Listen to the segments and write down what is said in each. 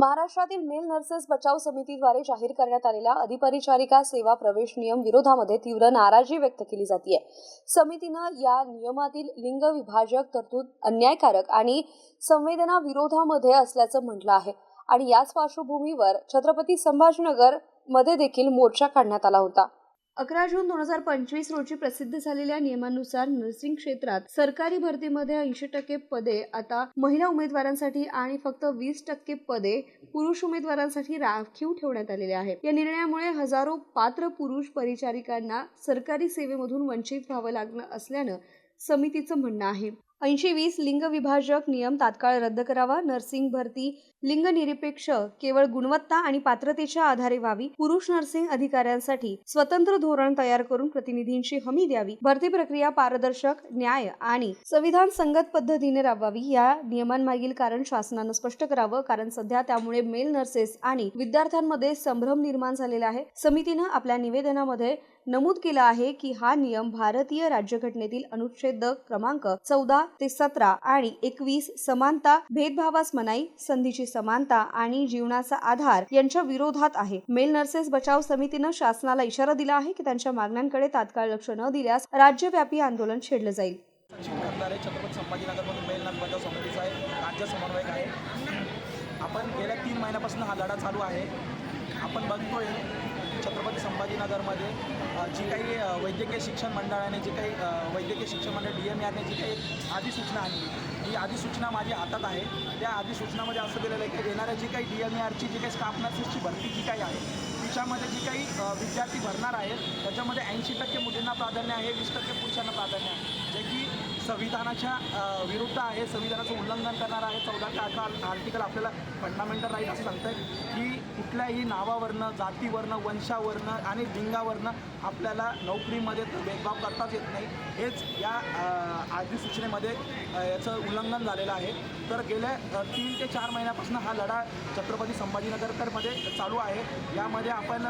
महाराष्ट्रातील mail nurses बचाव समितीद्वारे जाहीर करण्यात आलेल्या अधिपरिचारिका सेवा प्रवेश नियम विरोधामध्ये तीव्र नाराजी व्यक्त केली जाते समितीनं या नियमातील लिंग विभाजक तरतूद अन्यायकारक आणि संवेदना विरोधामध्ये असल्याचं म्हटलं आहे. आणि याच पार्श्वभूमीवर छत्रपती संभाजीनगरमध्ये देखील मोर्चा काढण्यात आला होता. अकरा जून दोन हजार पंचवीस रोजी प्रसिद्ध झालेल्या नियमानुसार नर्सिंग क्षेत्रात सरकारी भरतीमध्ये ऐंशी टक्के पदे आता महिला उमेदवारांसाठी आणि फक्त वीस टक्के पदे पुरुष उमेदवारांसाठी राखीव ठेवण्यात आलेले आहेत. या निर्णयामुळे हजारो पात्र पुरुष परिचारिकांना सरकारी सेवेमधून वंचित व्हावं लागणं असल्यानं समितीचं म्हणणं आहे. ऐंशी वीस लिंग विभाजक नियम तात्काळ रद्द करावा. नर्सिंग भरती लिंगनिरपेक्ष केवळ गुणवत्ता आणि पात्रतेच्या आधारे व्हावी. पुरुष नर्सिंग अधिकाऱ्यांसाठी स्वतंत्र धोरण तयार करून प्रतिनिधींची हमी द्यावी. भरती प्रक्रिया पारदर्शक न्याय आणि संविधान संगत पद्धतीने राबवावी. या नियमांमागील कारण शासनानं स्पष्ट करावं. कारण सध्या त्यामुळे मेल नर्सेस आणि विद्यार्थ्यांमध्ये संभ्रम निर्माण झालेला आहे. समितीनं आपल्या निवेदनामध्ये नमूद केलं आहे की हा नियम भारतीय राज्यघटनेतील अनुच्छेद क्रमांक चौदा ते सतरा आणि एकवीस समानता भेदभावास मनाई संधीची समानता आणि जीवनाचा आधार यांच्या विरोधात आहे. मेल नर्सेस बचाव समितीनं शासनाला इशारा दिला आहे की त्यांच्या मागण्यांकडे तात्काळ लक्ष न दिल्यास राज्यव्यापी आंदोलन छेडलं जाईल. छत्रपती संभाजीनगरमधून बचाव समितीचा राज्य समन्वयक आहे. आपण गेल्या तीन महिन्यापासून हा लढा चालू आहे. आपण बघतोय छत्रपती संभाजीनगरमध्ये जी काही वैद्यकीय शिक्षण मंडळाने जी काही वैद्यकीय शिक्षण मंडळ डी एम आरने जी काही अधिसूचना आणली ही अधिसूचना माझ्या हातात आहे. त्या अधिसूचनामध्ये असं दिलेलं आहे की येणाऱ्या जी काही डी एम आरची जी काही स्टाफ नर्सेसची भरती जी काही आहे तिच्यामध्ये जी काही विद्यार्थी भरणार आहेत त्याच्यामध्ये ऐंशी टक्के मुलींना प्राधान्य आहे वीस टक्के पुरुषांना प्राधान्य आहे. जे की संविधानाच्या विरुद्ध आहे संविधानाचं उल्लंघन करणार आहे. चौदा ते अठरा आर्टिकल आपल्याला फंडामेंटल राईट असं सांगतं की कुठल्याही नावावरनं जातीवरनं वंशावरनं आणि लिंगावरनं आपल्याला नोकरीमध्ये भेदभाव करताच येत नाही. हेच या अधिसूचनेमध्ये याचं उल्लंघन झालेलं आहे. तर गेल्या तीन ते चार महिन्यापासून हा लढा छत्रपती संभाजीनगरकरमध्ये चालू आहे. यामध्ये आपण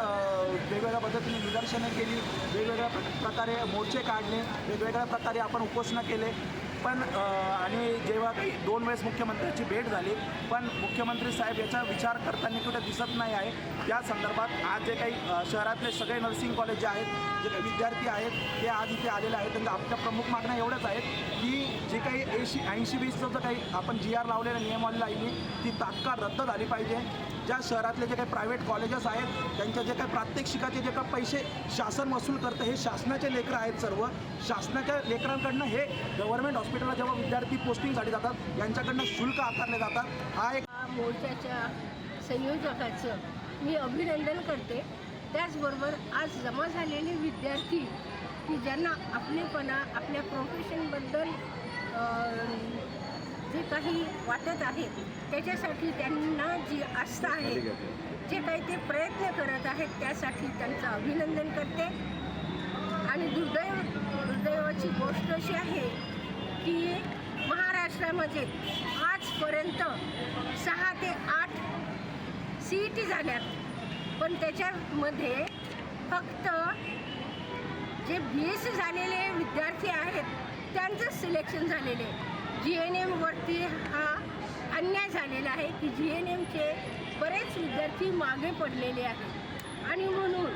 वेगवेगळ्या पद्धतीने निदर्शने केली वेगवेगळ्या प्रकारे मोर्चे काढले वेगवेगळ्या प्रकारे आपण उपोषणं केले. पण आणि जेव्हा काही दोन वेळेस मुख्यमंत्र्यांची भेट झाली पण मुख्यमंत्री साहेब याचा विचार करताना कुठे दिसत नाही आहे. त्या संदर्भात आज जे काही शहरातले सगळे नर्सिंग कॉलेज जे आहेत जे काही विद्यार्थी आहेत ते आज इथे आलेले आहेत. त्यांच्या आपल्या प्रमुख मागण्या एवढ्याच आहेत की जे काही ऐंशी ऐंशी वीसचं जर काही आपण जी आर लावलेल्या नियमावली लागली ती तात्काळ रद्द झाली पाहिजे. ज्या शहरातले जे काही प्रायव्हेट कॉलेजेस आहेत त्यांच्या जे काही प्रात्यक्षिकाचे जे काही पैसे शासन वसूल करतं हे शासनाचे लेकरं आहेत सर्व. शासनाच्या लेकरांकडनं हे गव्हर्नमेंट हॉस्पिटलला जेव्हा विद्यार्थी पोस्टिंगसाठी जातात यांच्याकडनं शुल्क आकारले जातात. हा एक मोर्चाच्या संयोजकाचं मी अभिनंदन करते. त्याचबरोबर आज जमा झालेले विद्यार्थी की ज्यांना आपलेपणा आपल्या प्रोफेशनबद्दल जे काही वाटत आहे त्याच्यासाठी त्यांना जी आस्था आहे जे काही ते प्रयत्न करत आहेत त्यासाठी त्यांचं अभिनंदन करते. आणि दुर्दैव दुर्दैवाची गोष्ट अशी आहे की महाराष्ट्रामध्ये आजपर्यंत सहा ते आठ सी ई टी झाल्यात. पण त्याच्यामध्ये फक्त जे बी एस सी झालेले विद्यार्थी आहेत त्यांचं सिलेक्शन झालेले जी एन एमवरती हा अन्याय झालेला आहे की जी एन एमचे बरेच विद्यार्थी मागे पडलेले आहेत. आणि म्हणून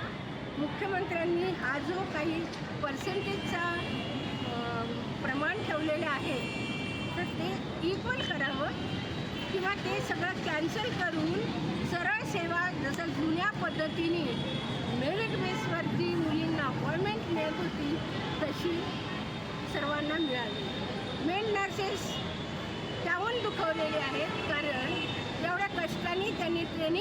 मुख्यमंत्र्यांनी हा जो काही पर्सेंटेजचा प्रमाण ठेवलेलं आहे तर ते e इक्वल करावं किंवा ते सगळं कॅन्सल करून प्रेरणा मिळाली. मेन नर्सेस त्याहून दुखवलेले आहेत कारण एवढ्या कष्टाने त्यांनी ट्रेनिंग